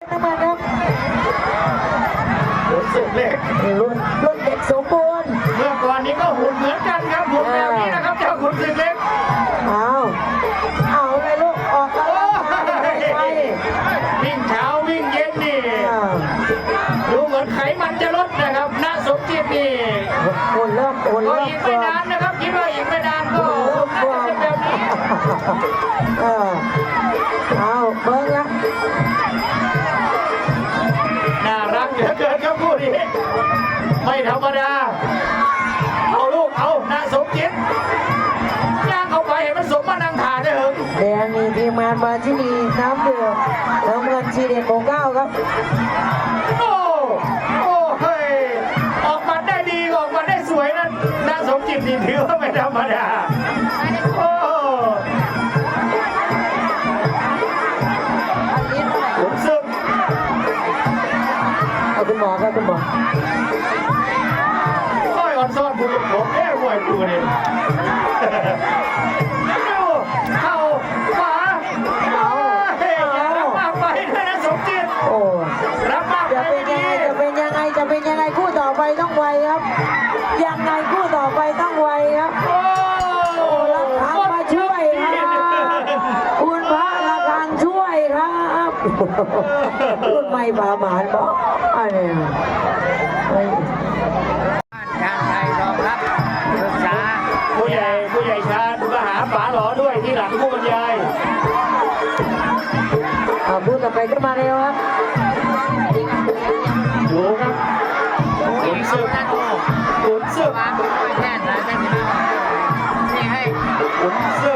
น้ำมันครับหุ่นสุดเล็กรุ่นรุ่นเด็กสมบูรณ์เมื่อก่อนนี้ก็หุ่นเหมือนกันครับหุ่นแบบนี้นะครับเจ้าขุนศึกเล็กเอาเอาเลยลูกออกกำโอ้ลังกายไปวิ่งเช้าวิ่งเย็นนี่ดูเหมือนไขมันจะลดนะครับน่าสมจิตนี่คนเริ่มคนก็เริ่มอีกไม่นานนะครับคิดว่าอีกไม่นานก็เริ่มน่าจะเป็นแบบนี้เออเอาเบิ้งละ ไม่ธรรมดา เอาลูกเอาน่าสมจิตย่างเข้าไปเห็นมันสมมานังทานได้เหรอแดงนี่ทีมงานมาที่นี่น้ำเดือดน้ำเงินชีเด็ดโกเก้าครับโอ้โอ้เฮ้ยออกมาได้ดีออกมาได้สวยนะน่าสมจิตนี่ถือว่าไม่ธรรมดา ผู้ปกครองแย่ห่วยกูนี่ดูเข่าขวาโอ้ยอย่ารับมากไปด้วยนะสมจิตโอ้รับมากไปจะเป็ไม่นดียังไงจะเป็นยังไงจะเป็นยังไงคู่ต่อไปต้องไวครับ ยังไงคู่ต่อไปต้องไวครับโอ้โอ้ละครังมาช่วยครับคุณพระละครังช่วยครับรุ่นใหม่บาหมานบอกอันนี้ ญมาหาป๋าหลอด้วยที่หลังผู้บรรยายเอาพูดต่อไปขึ้นมาเร็วครับดูครับผู้หญิงเขาท่านโอ้ขุนศึกวางไว้แทนนะท่านพี่น้องนี่ให้ขุนศึก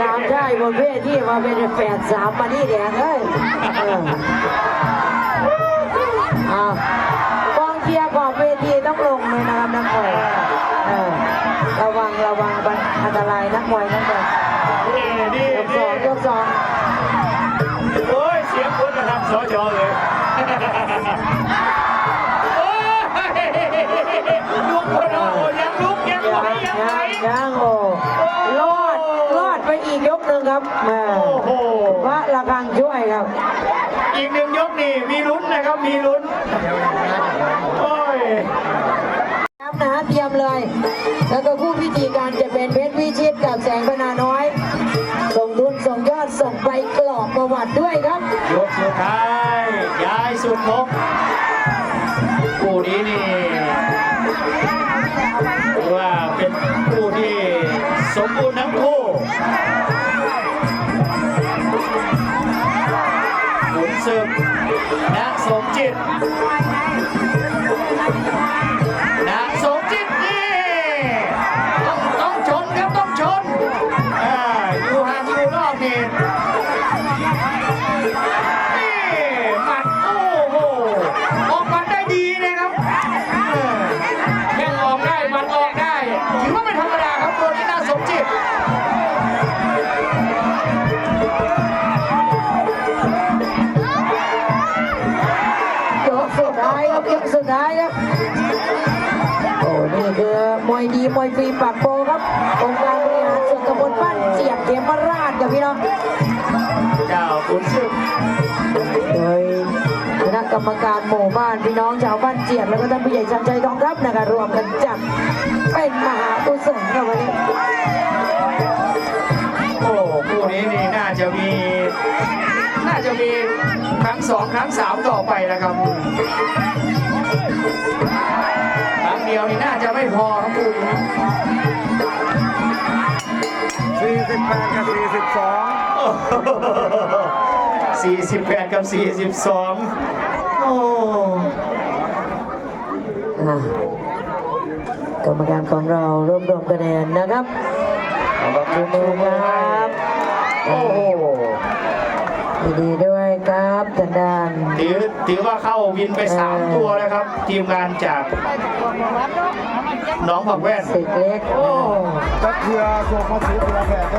สามชายบนเวทีมาเป็นแฝดสามมานี่แดงเลยเออเอากองเชียร์ขอบเวทีต้องลงเลยนะครับนักมวยเออระวังระวังอันตรายนักมวยนักมวยนี่นี่ยกสองยกสองโอ้ยเสียงคนกระทำสอจอเลย ครับแม่โอ้โห พระระฆังช่วยครับ อีกหนึ่งยกนี่มีลุ้นนะครับ มีลุ้น โอ้ยน้ำหนาเตรียมเลย แล้วก็ผู้พิธีการจะเป็นเพชรวิชิตกับแสงพนาน้อย ส่งทุนส่งยอดส่งไปกรอกประวัติด้วยครับ ยกสุดท้ายย้ายสุดพกคู่นี้นี่ถือว่าเป็นคู่ที่สมบูรณ์ทั้งคู่ ศึกนักสมจิตนะสมจิตนี่ต้องต้องชนครับต้องชนอ่าอยู่ห่างอยู่นอกนี่นี่ วยดีมวยฟรีปากโปครับองค์การบริหารส่วนตำบลบ้านเจียบเขมราชกับพี่น้องเจ้าขุนศึกโดยคณะณะกรรมการหมู่บ้านพี่น้องชาวบ้านเจียบแล้วก็ท่านผู้ใหญ่ชันใจทองรับนะคะรวมกันจัดเป็นมหากุศลครับวันนี้โอ้คู่นี้นี่น่าจะมี น่าจะมีครั้งสองครั้งสามต่อไปนะครับครั้ง เดียวนี่น่าจะไม่พอครับคู่นี้48 กับ 42 48 กับ 42 โอ้อะกรรมการของเรารวบรวมคะแนนนะครับขอบคุณครับ โอ้โหยินดีด้วย ครับทางด้านถือถือว่าเข้าวินไป3ตัวแล้วครับ ทีมงานจากน้องผักแว่นสึกเล็ก โอ้ ก็เพื่อส่งมาถือเพื่อแผ่ก็